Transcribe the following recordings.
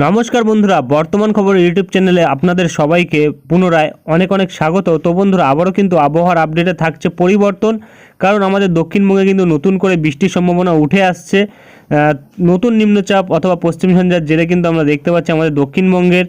নমস্কার বন্ধুরা, বর্তমান খবর ইউটিউব চ্যানেলে আপনাদের সবাইকে পুনরায় অনেক অনেক স্বাগত। তো বন্ধুরা, আবারও কিন্তু আবহাওয়ার আপডেটে থাকছে পরিবর্তন। কারণ আমাদের দক্ষিণবঙ্গে কিন্তু নতুন করে বৃষ্টির সম্ভাবনা উঠে আসছে। নতুন নিম্নচাপ অথবা পশ্চিম ঝঞ্ঝার জেলে কিন্তু আমরা দেখতে পাচ্ছি আমাদের দক্ষিণবঙ্গের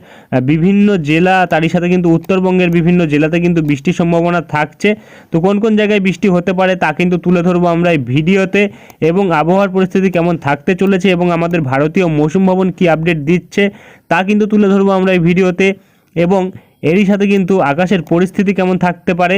বিভিন্ন জেলা, তারই সাথে কিন্তু উত্তরবঙ্গের বিভিন্ন জেলাতে কিন্তু বৃষ্টির সম্ভাবনা থাকছে। তো কোন কোন জায়গায় বৃষ্টি হতে পারে তা কিন্তু তুলে ধরবো আমরা এই ভিডিওতে। এবং আবহাওয়ার পরিস্থিতি কেমন থাকতে চলেছে এবং আমাদের ভারতীয় মৌসুম ভবন কী আপডেট দিচ্ছে তা কিন্তু তুলে ধরবো আমরা এই ভিডিওতে। এবং এরই সাথে কিন্তু আকাশের পরিস্থিতি কেমন থাকতে পারে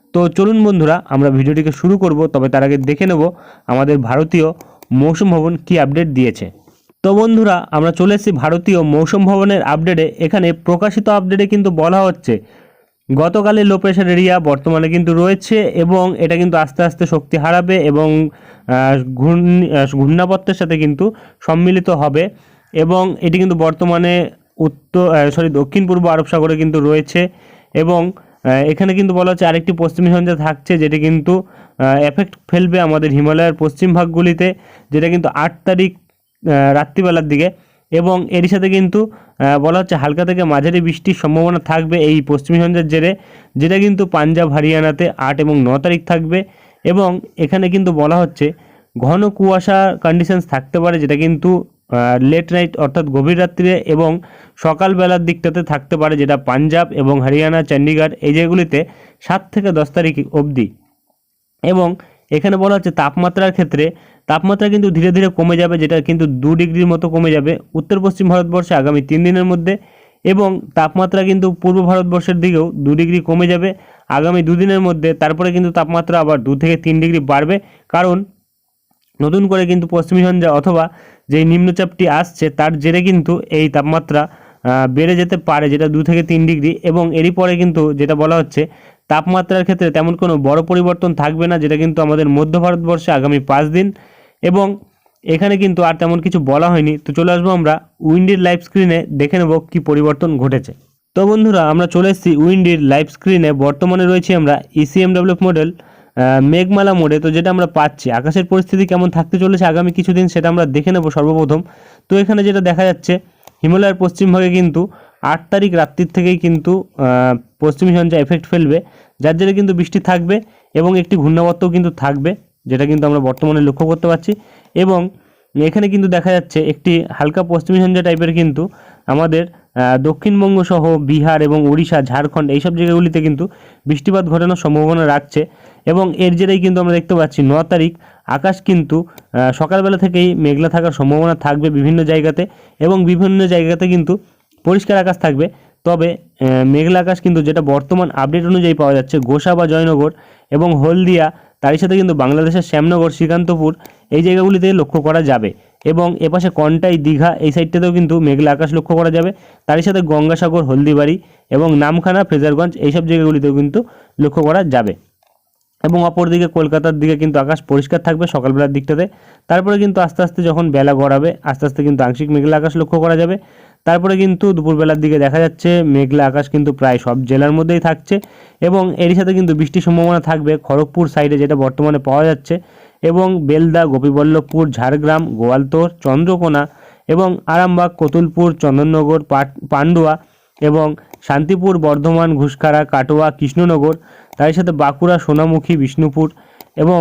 তো চলুন বন্ধুরা, আমরা ভিডিওটিকে শুরু করব, তবে তার আগে দেখে নেব আমাদের ভারতীয় মৌসুম ভবন কী আপডেট দিয়েছে। তো বন্ধুরা, আমরা চলে এসেছি ভারতীয় মৌসুম ভবনের আপডেটে। এখানে প্রকাশিত আপডেটে কিন্তু বলা হচ্ছে, গতকালের লো প্রেশার এরিয়া বর্তমানে কিন্তু রয়েছে এবং এটা কিন্তু আস্তে আস্তে শক্তি হারাবে এবং ঘূর্ণি ঘূর্ণাবর্তের সাথে কিন্তু সম্মিলিত হবে এবং এটি কিন্তু বর্তমানে উত্তর সরি দক্ষিণ পূর্ব আরব সাগরে কিন্তু রয়েছে এবং এখানে কিন্তু বলা হচ্ছে আরেকটি পশ্চিমী ঝঞ্ঝা থাকছে, যেটি কিন্তু এফেক্ট ফেলবে আমাদের হিমালয়ের পশ্চিম ভাগগুলিতে, যেটা কিন্তু আট তারিখ রাত্রিবেলার দিকে। এবং এরই সাথে কিন্তু বলা হচ্ছে হালকা থেকে মাঝারি বৃষ্টির সম্ভাবনা থাকবে এই পশ্চিমী ঝঞ্ঝার জেরে, যেটা কিন্তু পাঞ্জাব, হরিয়ানাতে আট এবং ন তারিখ থাকবে। এবং এখানে কিন্তু বলা হচ্ছে ঘন কুয়াশা কন্ডিশনস থাকতে পারে, যেটা কিন্তু লেট নাইট অর্থাৎ গভীর রাত্রিরে এবং সকালবেলার দিকটাতে থাকতে পারে, যেটা পাঞ্জাব এবং হরিয়ানা, চণ্ডীগড়, এই জায়গাগুলিতে সাত থেকে দশ তারিখ অবধি। এবং এখানে বলা হচ্ছে তাপমাত্রার ক্ষেত্রে তাপমাত্রা কিন্তু ধীরে ধীরে কমে যাবে, যেটা কিন্তু দু ডিগ্রির মতো কমে যাবে উত্তর পশ্চিম ভারতবর্ষে আগামী তিন দিনের মধ্যে। এবং তাপমাত্রা কিন্তু পূর্ব ভারতবর্ষের দিকেও দু ডিগ্রি কমে যাবে আগামী দুদিনের মধ্যে। তারপরে কিন্তু তাপমাত্রা আবার দু থেকে তিন ডিগ্রি বাড়বে। কারণ নতুন করে কিন্তু পশ্চিমী ঝঞ্ঝা অথবা যেই নিম্নচাপটি আসছে তার জেরে কিন্তু এই তাপমাত্রা বেড়ে যেতে পারে, যেটা দু থেকে তিন ডিগ্রি। এবং এরই পরে কিন্তু যেটা বলা হচ্ছে, তাপমাত্রার ক্ষেত্রে তেমন কোনো বড় পরিবর্তন থাকবে না, যেটা কিন্তু আমাদের মধ্য ভারতবর্ষে আগামী পাঁচ দিন। এবং এখানে কিন্তু আর তেমন কিছু বলা হয়নি। তো চলে আসব আমরা উইন্ডির লাইভ স্ক্রিনে, দেখে নেব কী পরিবর্তন ঘটেছে। তো বন্ধুরা, আমরা চলে এসেছি উইন্ডির লাইভ স্ক্রিনে। বর্তমানে রয়েছি আমরা E ইসিএমডব্লিউ মডেল মেঘমালা মোডে। তো যেটা আমরা পাচ্ছি, আকাশের পরিস্থিতি কেমন থাকতে চলেছে আগামী কিছুদিন সেটা আমরা দেখে নেব সর্বপ্রথম। তো এখানে যেটা দেখা যাচ্ছে, হিমালয়ের পশ্চিমভাগে কিন্তু আট তারিখ রাত্রির থেকেই কিন্তু পশ্চিমী ঝঞ্ঝা এফেক্ট ফেলবে। যার জেরে কিন্তু বৃষ্টি থাকবে এবং একটি ঘূর্ণাবর্তও কিন্তু থাকবে, যেটা কিন্তু আমরা বর্তমানে লক্ষ্য করতে পারছি। এবং এখানে কিন্তু দেখা যাচ্ছে একটি হালকা পশ্চিমী ঝঞ্ঝা টাইপের কিন্তু আমাদের দক্ষিণবঙ্গ সহ বিহার এবং উড়িষ্যা ঝাড়খণ্ড এইসব জায়গাগুলিতে কিন্তু বৃষ্টিপাত ঘটানোর সম্ভাবনা রাখছে। এবং এর জেরেই কিন্তু আমরা দেখতে পাচ্ছি ন তারিখ, আকাশ কিন্তু সকালবেলা থেকেই মেঘলা থাকার সম্ভাবনা থাকবে বিভিন্ন জায়গাতে এবং বিভিন্ন জায়গাতে কিন্তু পরিষ্কার আকাশ থাকবে। তবে মেঘলা আকাশ কিন্তু যেটা বর্তমান আপডেট অনুযায়ী পাওয়া যাচ্ছে গোসা বা জয়নগর এবং হলদিয়া, তারই সাথে কিন্তু বাংলাদেশের শ্যামনগর, শ্রীকান্তপুর এই জায়গাগুলিতে লক্ষ্য করা যাবে এবং এপাশে কন্টাই, দীঘা এই সাইডটাতেও কিন্তু মেঘলা আকাশ লক্ষ্য করা যাবে। তারই সাথে গঙ্গাসাগর, হলদিবাড়ি এবং নামখানা ফ্রেজারগঞ্জ এইসব জায়গাগুলিতেও কিন্তু লক্ষ্য করা যাবে। এবং অপরদিকে কলকাতার দিকে কিন্তু আকাশ পরিষ্কার থাকবে সকালবেলার দিকটাতে। তারপরে কিন্তু আস্তে আস্তে যখন বেলা গড়াবে, আস্তে আস্তে কিন্তু আংশিক মেঘলা আকাশ লক্ষ্য করা যাবে। তারপরে কিন্তু দুপুরবেলার দিকে দেখা যাচ্ছে মেঘলা আকাশ কিন্তু প্রায় সব জেলার মধ্যেই থাকছে এবং এরই সাথে কিন্তু বৃষ্টির সম্ভাবনা থাকবে খড়গপুর সাইডে যেটা বর্তমানে পাওয়া যাচ্ছে এবং বেলদা, গোপীবল্লভপুর, ঝাড়গ্রাম, গোয়ালতোর, চন্দ্রকোনা এবং আরামবাগ, কতুলপুর, চন্দননগর, পাট- পান্ডুয়া এবং শান্তিপুর, বর্ধমান, ঘুষখাড়া, কাটোয়া, কৃষ্ণনগর তার সাথে বাঁকুড়া, সোনামুখী, বিষ্ণুপুর এবং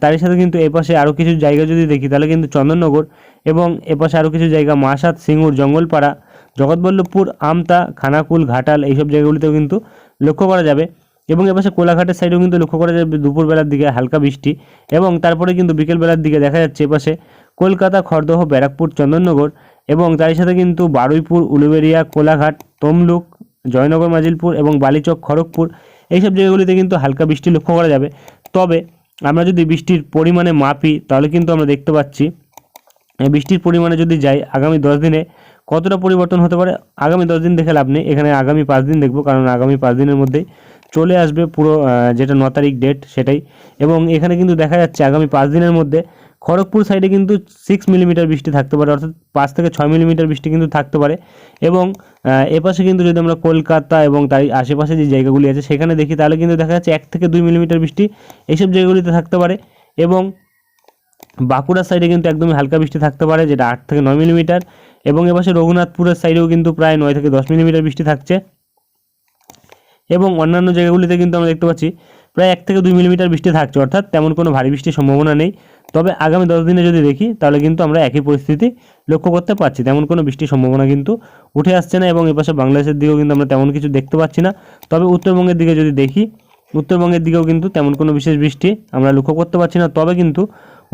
তারই সাথে কিন্তু এপাশে আরও কিছু জায়গা যদি দেখি, তাহলে কিন্তু চন্দননগর এবং এপাশে আরও কিছু জায়গা মাসাত সিঙ্গুর, জঙ্গলপাড়া, জগৎবল্লভপুর, আমতা, খানাকুল, ঘাটাল, এইসব জায়গাগুলিতেও কিন্তু লক্ষ্য করা যাবে এবং এপাশে কোলাঘাটের সাইডেও কিন্তু লক্ষ্য করা যাবে দুপুরবেলার দিকে হালকা বৃষ্টি এবং তারপরে কিন্তু বিকেলবেলার দিকে দেখা যাচ্ছে এপাশে কলকাতা, খড়দহ, ব্যারাকপুর, চন্দননগর এবং তারই সাথে কিন্তু বারুইপুর উলুবেড়িয়া কোলাঘাট, তমলুক, জয়নগর, মাজিলপুর এবং বালিচক, খড়গপুর এইসব জায়গাগুলিতে কিন্তু হালকা বৃষ্টি লক্ষ্য করা যাবে। তবে আমরা যদি বৃষ্টির পরিমাণে মাপি, তাহলে কিন্তু আমরা দেখতে পাচ্ছি বৃষ্টির পরিমাণে যদি যাই আগামী দশ দিনে কতটা পরিবর্তন হতে পারে? আগামী দশ দিন দেখে লাভ নেই। এখানে আগামী পাঁচ দিন দেখব, কারণ আগামী পাঁচ দিনের মধ্যেই চলে আসবে পুরো যেটা ন তারিখ ডেট সেটাই। এবং এখানে কিন্তু দেখা যাচ্ছে আগামী পাঁচ দিনের মধ্যে খড়গপুর সাইডে কিন্তু সিক্স মিলিমিটার বৃষ্টি থাকতে পারে, অর্থাৎ পাঁচ থেকে ছয় মিলিমিটার বৃষ্টি কিন্তু থাকতে পারে। এবং এপাশে কিন্তু যদি আমরা কলকাতা এবং তার আশেপাশে যে জায়গাগুলি আছে সেখানে দেখি, তাহলে কিন্তু দেখা যাচ্ছে এক থেকে দুই মিলিমিটার বৃষ্টি এইসব জায়গাগুলিতে থাকতে পারে। এবং বাঁকুড়ার সাইডে কিন্তু একদমই হালকা বৃষ্টি থাকতে পারে, যেটা আট থেকে নয় মিলিমিটার এবং এপাশে রঘুনাথপুরের সাইডেও কিন্তু প্রায় নয় থেকে দশ মিলিমিটার বৃষ্টি থাকছে। এবং অন্যান্য জায়গাগুলিতে কিন্তু আমরা দেখতে পাচ্ছি প্রায় এক থেকে দুই মিলিমিটার বৃষ্টি থাকছে, অর্থাৎ তেমন কোনো ভারী বৃষ্টির সম্ভাবনা নেই। তবে আগামী দশ দিনে যদি দেখি, তাহলে কিন্তু আমরা একই পরিস্থিতি লক্ষ্য করতে পারছি। তেমন কোনো বৃষ্টির সম্ভাবনা কিন্তু উঠে আসছে না এবং এপাশে বাংলাদেশের দিকেও কিন্তু আমরা তেমন কিছু দেখতে পাচ্ছি না। তবে উত্তরবঙ্গের দিকে যদি দেখি, উত্তরবঙ্গের দিকেও কিন্তু তেমন কোনো বিশেষ বৃষ্টি আমরা লক্ষ্য করতে পারছি না। তবে কিন্তু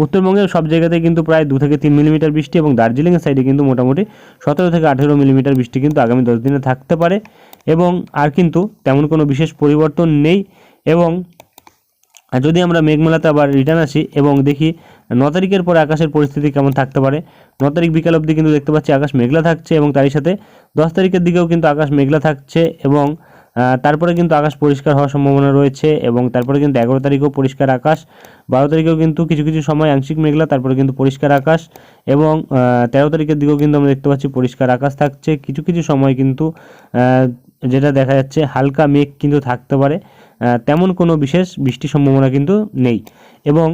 উত্তরবঙ্গের সব জায়গাতেই কিন্তু প্রায় দু থেকে তিন মিলিমিটার বৃষ্টি এবং দার্জিলিংয়ের সাইডে কিন্তু মোটামুটি সতেরো থেকে আঠেরো মিলিমিটার বৃষ্টি কিন্তু আগামী দশ দিনে থাকতে পারে এবং আর কিন্তু তেমন কোনো বিশেষ পরিবর্তন নেই। এবং যদি আমরা মেঘমালাতে আবার রিটার্ন আসি এবং দেখি ন তারিখের পরে আকাশের পরিস্থিতি কেমন থাকতে পারে, ন তারিখ বিকাল অবধি কিন্তু দেখতে পাচ্ছি আকাশ মেঘলা থাকছে এবং তারই সাথে দশ তারিখের দিকেও কিন্তু আকাশ মেঘলা থাকছে এবং তারপরে কিন্তু আকাশ পরিষ্কার হওয়ার সম্ভাবনা রয়েছে এবং তারপরে কিন্তু এগারো তারিখেও পরিষ্কার আকাশ, বারো তারিখেও কিন্তু কিছু কিছু সময় আংশিক মেঘলা, তারপরে কিন্তু পরিষ্কার আকাশ এবং তেরো তারিখের দিকেও কিন্তু আমরা দেখতে পাচ্ছি পরিষ্কার আকাশ থাকছে। কিছু কিছু সময় কিন্তু যেটা দেখা যাচ্ছে হালকা মেঘ কিন্তু থাকতে পারে। তেমন কোনো বিশেষ বৃষ্টির সম্ভাবনা কিন্তু নেই। এবং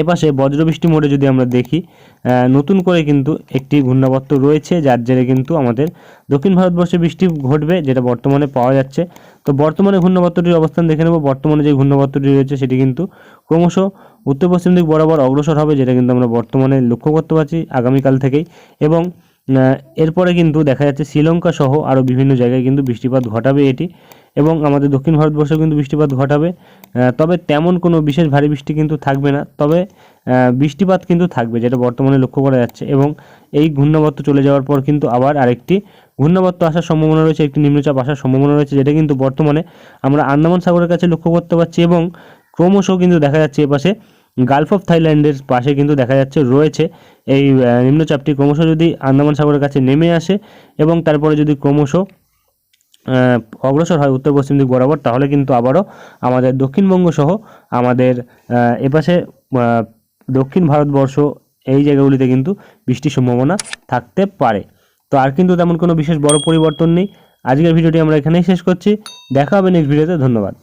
এপাশে বজ্রবৃষ্টি মোডে যদি আমরা দেখি নতুন করে কিন্তু একটি ঘূর্ণাবর্ত রয়েছে, যার জেরে কিন্তু আমাদের দক্ষিণ ভারতবর্ষে বৃষ্টি ঘটবে, যেটা বর্তমানে পাওয়া যাচ্ছে। তো বর্তমানে ঘূর্ণাবর্তটির অবস্থান দেখে নেব। বর্তমানে যে ঘূর্ণাবর্তটি রয়েছে, সেটি কিন্তু ক্রমশ উত্তর পশ্চিম দিক বরাবর অগ্রসর হবে, যেটা কিন্তু আমরা বর্তমানে লক্ষ্য করতে পারছি আগামীকাল থেকেই। এবং এরপরে কিন্তু দেখা যাচ্ছে শ্রীলঙ্কা সহ আরও বিভিন্ন জায়গায় কিন্তু বৃষ্টিপাত ঘটাবে এটি। এবং আমাদের দক্ষিণ ভারতবর্ষেও কিন্তু বৃষ্টিপাত ঘটাবে। তবে তেমন কোনো বিশেষ ভারী বৃষ্টি কিন্তু থাকবে না। তবে বৃষ্টিপাত কিন্তু থাকবে, যেটা বর্তমানে লক্ষ্য করা যাচ্ছে। এবং এই ঘূর্ণাবর্ত চলে যাওয়ার পর কিন্তু আবার আরেকটি ঘূর্ণাবর্ত আসার সম্ভাবনা রয়েছে, একটি নিম্নচাপ আসার সম্ভাবনা রয়েছে, যেটা কিন্তু বর্তমানে আমরা আন্দামান সাগরের কাছে লক্ষ্য করতে পারছি এবং ক্রমশ কিন্তু দেখা যাচ্ছে এপাশে গালফ অফ থাইল্যান্ডের পাশে কিন্তু দেখা যাচ্ছে, রয়েছে এই নিম্নচাপটি। ক্রমশ যদি আন্দামান সাগরের কাছে নেমে আসে এবং তারপরে যদি ক্রমশ অগ্রসর হয় উত্তর পশ্চিম দিক বরাবর, তাহলে কিন্তু আবারও আমাদের দক্ষিণবঙ্গ সহ আমাদের এপাশে দক্ষিণ ভারতবর্ষ এই জায়গাগুলিতে কিন্তু বৃষ্টির সম্ভাবনা থাকতে পারে। তো আর কিন্তু তেমন কোনো বিশেষ বড় পরিবর্তন নেই। আজকের ভিডিওটি আমরা এখানেই শেষ করছি। দেখা হবে নেক্সট ভিডিওতে ধন্যবাদ।